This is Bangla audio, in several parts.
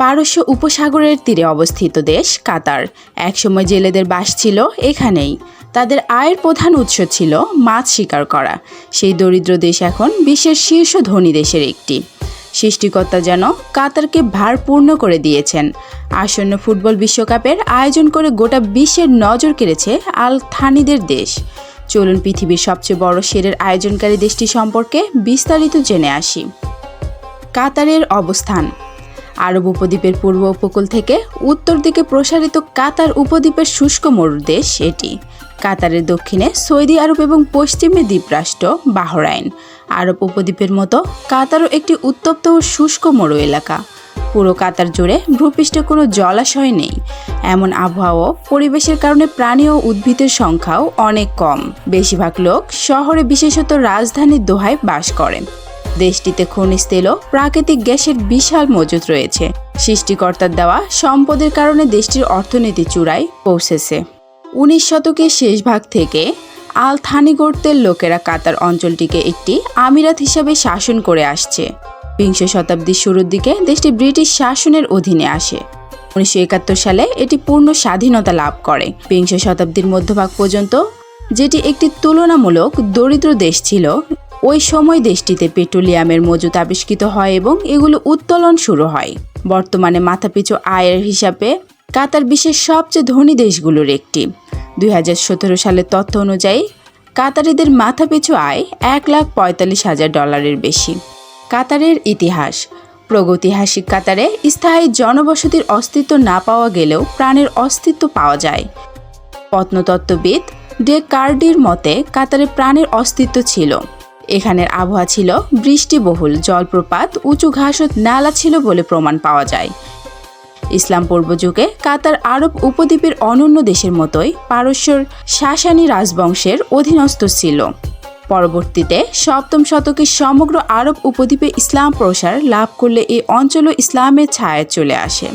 পারস্য উপসাগরের তীরে অবস্থিত দেশ কাতার। একসময় জেলেদের বাস ছিল এখানেই। তাদের আয়ের প্রধান উৎস ছিল মাছ শিকার করা। সেই দরিদ্র দেশ এখন বিশ্বের শীর্ষ ধনী দেশের একটি। সৃষ্টিকর্তা যেন কাতারকে ভারপূর্ণ করে দিয়েছেন। আসন্ন ফুটবল বিশ্বকাপের আয়োজন করে গোটা বিশ্বের নজর কেড়েছে আল থানিদের দেশ। চলুন পৃথিবীর সবচেয়ে বড় সেরের আয়োজনকারী দেশটি সম্পর্কে বিস্তারিত জেনে আসি। কাতারের অবস্থান। আরব উপদ্বীপের পূর্ব উপকূল থেকে উত্তর দিকে প্রসারিত কাতার উপদ্বীপের শুষ্ক মরুদেশ এটি কাতারের দক্ষিণে সৌদি আরব এবং পশ্চিমে দ্বীপরাষ্ট্র বাহরাইন। আরব উপদ্বীপের মতো কাতারও একটি উত্তপ্ত ও শুষ্ক মরু এলাকা। পুরো কাতার জুড়ে ভূপৃষ্ঠে কোনো জলাশয় নেই। এমন আবহাওয়া পরিবেশের কারণে প্রাণী ও উদ্ভিদের সংখ্যাও অনেক কম। বেশিরভাগ লোক শহরে বিশেষত রাজধানীর দোহায় বাস করেন দেশটিতে খনিজ তেল ও প্রাকৃতিক গ্যাসের বিশাল মজুত রয়েছে। সৃষ্টিকর্তার দেওয়া সম্পদের কারণে দেশটির অর্থনীতি চূড়ায় পৌঁছেছে। উনিশ শতকের শেষ ভাগ থেকে আল থানি গোর্তের লোকেরা কাতার অঞ্চলটিকে একটি আমিরাত হিসাবে শাসন করে আসছে। বিংশ শতাব্দীর শুরুর দিকে দেশটি ব্রিটিশ শাসনের অধীনে আসে। উনিশশো একাত্তর সালে এটি পূর্ণ স্বাধীনতা লাভ করে। বিংশ শতাব্দীর মধ্যভাগ পর্যন্ত যেটি একটি তুলনামূলক দরিদ্র দেশ ছিল ওই সময় দেশটিতে পেট্রোলিয়ামের মজুত আবিষ্কৃত হয় এবং এগুলো উত্তোলন শুরু হয়। বর্তমানে মাথাপিছু আয়ের হিসাবে কাতার বিশ্বের সবচেয়ে ধনী দেশগুলোর একটি। দুই হাজার সতেরো সালের তথ্য অনুযায়ী, কাতারিদের মাথাপিছু আয় এক লাখ পঁয়তাল্লিশ হাজার ডলারের বেশি। কাতারের ইতিহাস। প্রগতিহাসিক কাতারে স্থায়ী জনবসতির অস্তিত্ব না পাওয়া গেলেও প্রাণের অস্তিত্ব পাওয়া যায়। প্রত্নতত্ত্ববিদ ডে কার্ডির মতে, কাতারে প্রাণের অস্তিত্ব ছিল। এখানের আবহাওয়া ছিল বৃষ্টিবহুল, জলপ্রপাত, উঁচু ঘাস ও নালা ছিল বলে প্রমাণ পাওয়া যায়। ইসলাম পূর্ব যুগে কাতার আরব উপদ্বীপের অনন্য দেশের মতোই পারস্যর শাসানি রাজবংশের অধীনস্থ ছিল। পরবর্তীতে সপ্তম শতকে সমগ্র আরব উপদ্বীপে ইসলাম প্রসার লাভ করলে এই অঞ্চলও ইসলামের ছায়ায় চলে আসে।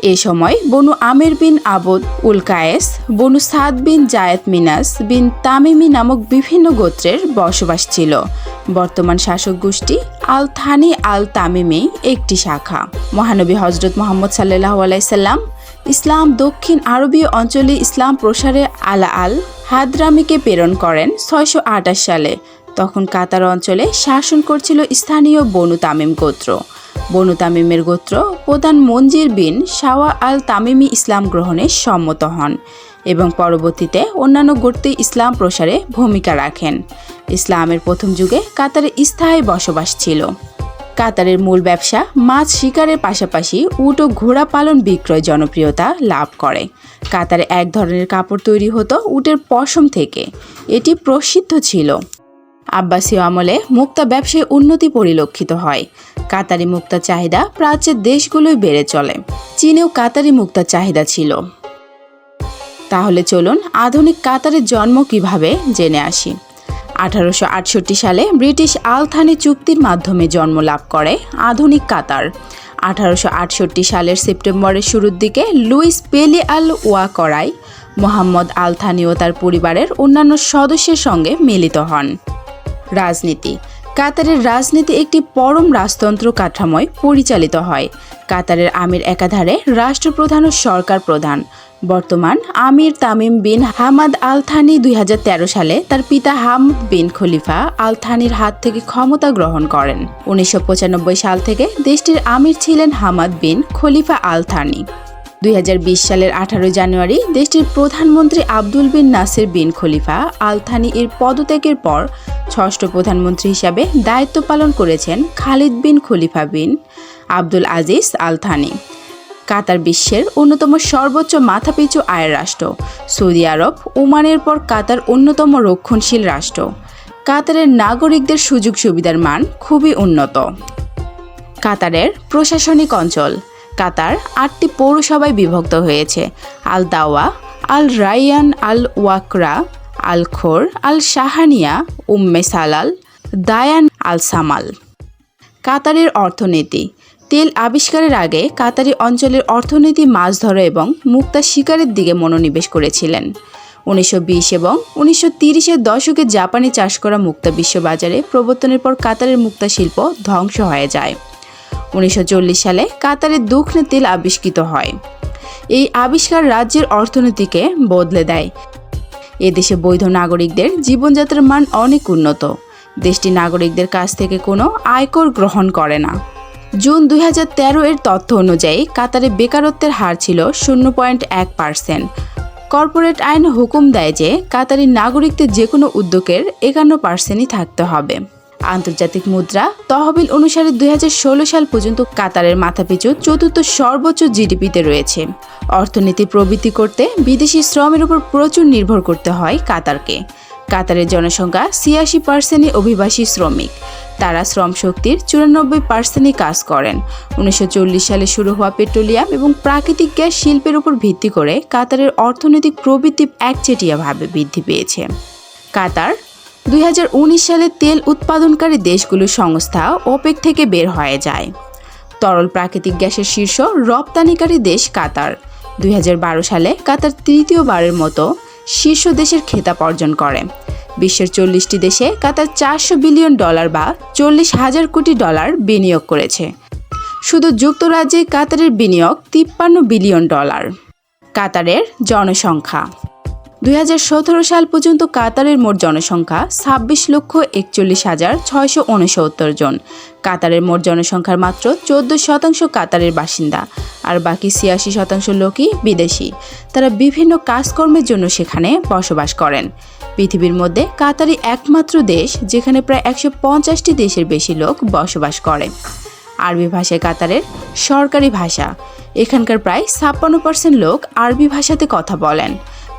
এ সময় বনু আমির বিন আবদ উল কায়েস, বনু সাদ বিন জায়েদ মিনাস বিন তামিমি নামক বিভিন্ন গোত্রের বসবাস ছিল। বর্তমান শাসক গোষ্ঠী আল থানি আল তামিমি একটি শাখা। মহানবী হজরত মোহাম্মদ সাল্লাহ আলাইসাল্লাম ইসলাম দক্ষিণ আরবীয় অঞ্চলে ইসলাম প্রসারে আলা আল হাদরামিকে প্রেরণ করেন ছয়শো আঠাশ সালে। তখন কাতার অঞ্চলে শাসন করছিল স্থানীয় বনু তামিম গোত্র। বনু তামিমের গোত্র প্রধান মঞ্জির বিন শাওয়া আল তামিমি ইসলাম গ্রহণে সম্মত হন এবং পরবর্তীতে অন্যান্য গোত্রে ইসলাম প্রসারে ভূমিকা রাখেন। ইসলামের প্রথম যুগে কাতারে স্থায়ী বসবাস ছিল। কাতারের মূল ব্যবসা মাছ শিকারের পাশাপাশি উট ও ঘোড়া পালন বিক্রয় জনপ্রিয়তা লাভ করে। কাতারে এক ধরনের কাপড় তৈরি হতো উটের পশম থেকে। এটি প্রসিদ্ধ ছিল। আব্বাসীয় আমলে মুক্তা ব্যবসায় উন্নতি পরিলক্ষিত হয়। কাতারি মুক্তা চাহিদা প্রাচ্যের দেশগুলোই বেড়ে চলে। চীনেও কাতারি মুক্তার চাহিদা ছিল। তাহলে চলুন আধুনিক কাতারের জন্ম কীভাবে জেনে আসি। আঠারোশো আটষট্টি সালে ব্রিটিশ আলথানি চুক্তির মাধ্যমে জন্ম লাভ করে আধুনিক কাতার। আঠারোশো আটষট্টি সালের সেপ্টেম্বরের শুরুর দিকে লুইস পেলি আল ওয়া করাই মোহাম্মদ আলথানি ও তার পরিবারের অন্যান্য সদস্যের সঙ্গে মিলিত হন। রাজনীতি কাতারের রাজনীতি একটি পরম রাজতন্ত্র কাঠামোয় পরিচালিত হয়। কাতারের আমির একাধারে রাষ্ট্রপ্রধান ও সরকার প্রধান। বর্তমান আমির Tamim bin Hamad Al Thani দুই হাজার তেরো সালে তার পিতা হামদ বিন খলিফা আল থানির হাত থেকে ক্ষমতা গ্রহণ করেন। উনিশশো পঁচানব্বই সাল থেকে দেশটির আমির ছিলেন Hamad bin Khalifa Al Thani দুই হাজার বিশ সালের আঠারোই জানুয়ারি দেশটির প্রধানমন্ত্রী Abdul bin Nasser bin Khalifa Al Thani এর পদত্যাগের পর ষষ্ঠ প্রধানমন্ত্রী হিসাবে দায়িত্ব পালন করেছেন Khalid bin Khalifa bin Abdul Aziz Al Thani Qatar বিশ্বের অন্যতম সর্বোচ্চ মাথাপিছু আয়ের রাষ্ট্র। সৌদি আরব, ওমানের পর কাতার অন্যতম রক্ষণশীল রাষ্ট্র। কাতারের নাগরিকদের সুযোগ সুবিধার মান খুবই উন্নত। কাতারের প্রশাসনিক অঞ্চল কাতার আটটি পৌরসভায় বিভক্ত হয়েছে। আল দাওয়া আল রাইয়ান আল ওয়াকরা আল খোর আল শাহানিয়া উম্মে সালাল, দায়ান আল সামাল কাতারের অর্থনীতি। তেল আবিষ্কারের আগে কাতারি অঞ্চলের অর্থনীতি মাছ ধরা এবং মুক্তা শিকারের দিকে মনোনিবেশ করেছিলেন। উনিশশো বিশ এবং উনিশশো তিরিশের দশকে জাপানি চাষ করা মুক্তা বিশ্ববাজারে প্রবর্তনের পর কাতারের মুক্তা শিল্প ধ্বংস হয়ে যায়। উনিশশো চল্লিশ সালে কাতারে দুখনে তেল আবিষ্কৃত হয়। এই আবিষ্কার রাজ্যের অর্থনীতিকে বদলে দেয়। এদেশে বৈধ নাগরিকদের জীবনযাত্রার মান অনেক উন্নত। দেশটি নাগরিকদের কাছ থেকে কোনো আয়কর গ্রহণ করে না। জুন দু হাজার তেরো এর তথ্য অনুযায়ী কাতারে বেকারত্বের হার ছিল শূন্য পয়েন্ট এক পার্সেন্ট। কর্পোরেট আইন হুকুম দেয় যে কাতারি নাগরিকদের যে কোনো উদ্যোগের একান্ন পার্সেন্টই থাকতে হবে। আন্তর্জাতিক মুদ্রা তহবিল অনুসারে দুই হাজার ষোলো সাল পর্যন্ত কাতারের মাথাপিছু চতুর্থ সর্বোচ্চ জিডিপিতে রয়েছে। অর্থনীতি প্রবৃদ্ধি করতে বিদেশি শ্রমের উপর প্রচুর নির্ভর করতে হয় কাতারকে। কাতারের জনসংখ্যা ছিয়াশি পার্সেন্টই অভিবাসী শ্রমিক। তারা শ্রম শক্তির চুরানব্বই পার্সেন্টই কাজ করেন। উনিশশো চল্লিশ সালে শুরু হওয়া পেট্রোলিয়াম এবং প্রাকৃতিক গ্যাস শিল্পের উপর ভিত্তি করে কাতারের অর্থনৈতিক প্রবৃত্তি একচেটিয়াভাবে বৃদ্ধি পেয়েছে। কাতার দুই হাজার উনিশ সালে তেল উৎপাদনকারী দেশগুলোর সংস্থা ওপেক থেকে বের হয়ে যায়। তরল প্রাকৃতিক গ্যাসের শীর্ষ রপ্তানিকারী দেশ কাতার। দুই হাজার বারো সালে কাতার তৃতীয়বারের মতো শীর্ষ দেশের খেতাব অর্জন করে। বিশ্বের চল্লিশটি দেশে কাতার চারশো বিলিয়ন ডলার বা চল্লিশ হাজার কোটি ডলার বিনিয়োগ করেছে। শুধু যুক্তরাজ্যে কাতারের বিনিয়োগ তিপ্পান্ন বিলিয়ন ডলার। কাতারের জনসংখ্যা দুই হাজার সতেরো সাল পর্যন্ত কাতারের মোট জনসংখ্যা ছাব্বিশ লক্ষ একচল্লিশ হাজার ছয়শো উনসত্তর জন। কাতারের মোট জনসংখ্যার মাত্র চোদ্দ শতাংশ কাতারের বাসিন্দা, আর বাকি ছিয়াশি শতাংশ লোকই বিদেশি। তারা বিভিন্ন কাজকর্মের জন্য সেখানে বসবাস করেন। পৃথিবীর মধ্যে কাতারই একমাত্র দেশ, যেখানে প্রায় একশো পঞ্চাশটি দেশের বেশি লোক বসবাস করে। আরবি ভাষায় কাতারের সরকারি ভাষা। এখানকার প্রায় ছাপ্পান্ন পার্সেন্ট লোক আরবি ভাষাতে কথা বলেন।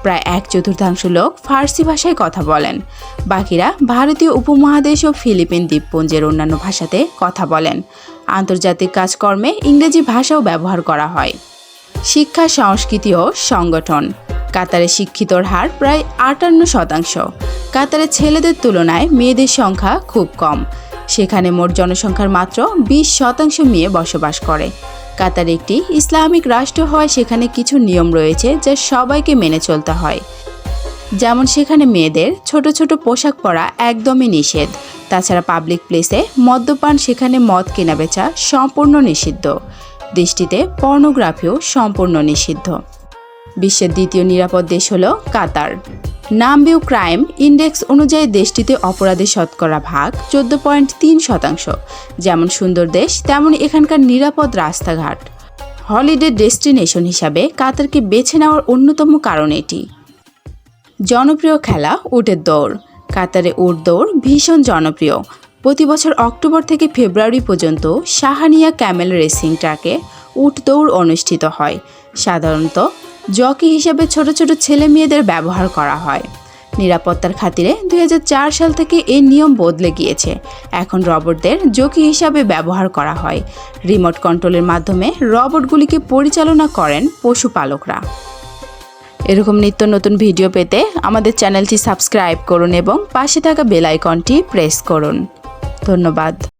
প্রায় এক চতুর্থাংশ লোক ফার্সি ভাষায় কথা বলেন। বাকিরা ভারতীয় উপমহাদেশ ও ফিলিপিন দ্বীপপুঞ্জের অন্যান্য ভাষাতে কথা বলেন। আন্তর্জাতিক কাজকর্মে ইংরেজি ভাষাও ব্যবহার করা হয়। শিক্ষা, সংস্কৃতি ও সংগঠন। কাতারে শিক্ষিতর হার প্রায় আটান্ন শতাংশ। কাতারে ছেলেদের তুলনায় মেয়েদের সংখ্যা খুব কম। সেখানে মোট জনসংখ্যার মাত্র বিশ শতাংশ মেয়ে বসবাস করে। কাতার একটি ইসলামিক রাষ্ট্র হয়, সেখানে কিছু নিয়ম রয়েছে যা সবাইকে মেনে চলতে হয়। যেমন সেখানে মেয়েদের ছোট ছোট পোশাক পরা একদমই নিষেধ। তাছাড়া পাবলিক প্লেসে মদ্যপান, সেখানে মদ কেনাবেচা সম্পূর্ণ নিষিদ্ধ। দেশটিতে পর্নোগ্রাফিও সম্পূর্ণ নিষিদ্ধ। বিশ্বের দ্বিতীয় নিরাপদ দেশ হল কাতার। নামবিউ ক্রাইম ইন্ডেক্স অনুযায়ী দেশটিতে অপরাধের শতকরা ভাগ, চোদ্দ পয়েন্ট তিন শতাংশ। যেমন সুন্দর দেশ, তেমন এখানকার নিরাপদ রাস্তাঘাট। হলিডে ডেস্টিনেশন হিসাবে কাতারকে বেছে নেওয়ার অন্যতম কারণ এটি। জনপ্রিয় খেলা উটের দৌড়। কাতারে উট দৌড় ভীষণ জনপ্রিয়। প্রতি বছর অক্টোবর থেকে ফেব্রুয়ারি পর্যন্ত সাহানিয়া ক্যামেল রেসিং ট্র্যাকে উট দৌড় অনুষ্ঠিত হয়। সাধারণত জকি হিসেবে ছোট ছোট ছেলে মেয়েদের ব্যবহার করা হয়। নিরাপত্তার খাতিরে দু হাজার চার সাল থেকে এই নিয়ম বদলে গিয়েছে। এখন রবটদের জকি হিসাবে ব্যবহার করা হয়। রিমোট কন্ট্রোলের মাধ্যমে রবটগুলিকে পরিচালনা করেন পশুপালকরা। এরকম নিত্য নতুন ভিডিও পেতে আমাদের চ্যানেলটি সাবস্ক্রাইব করুন এবং পাশে থাকা বেল আইকনটি প্রেস করুন। ধন্যবাদ।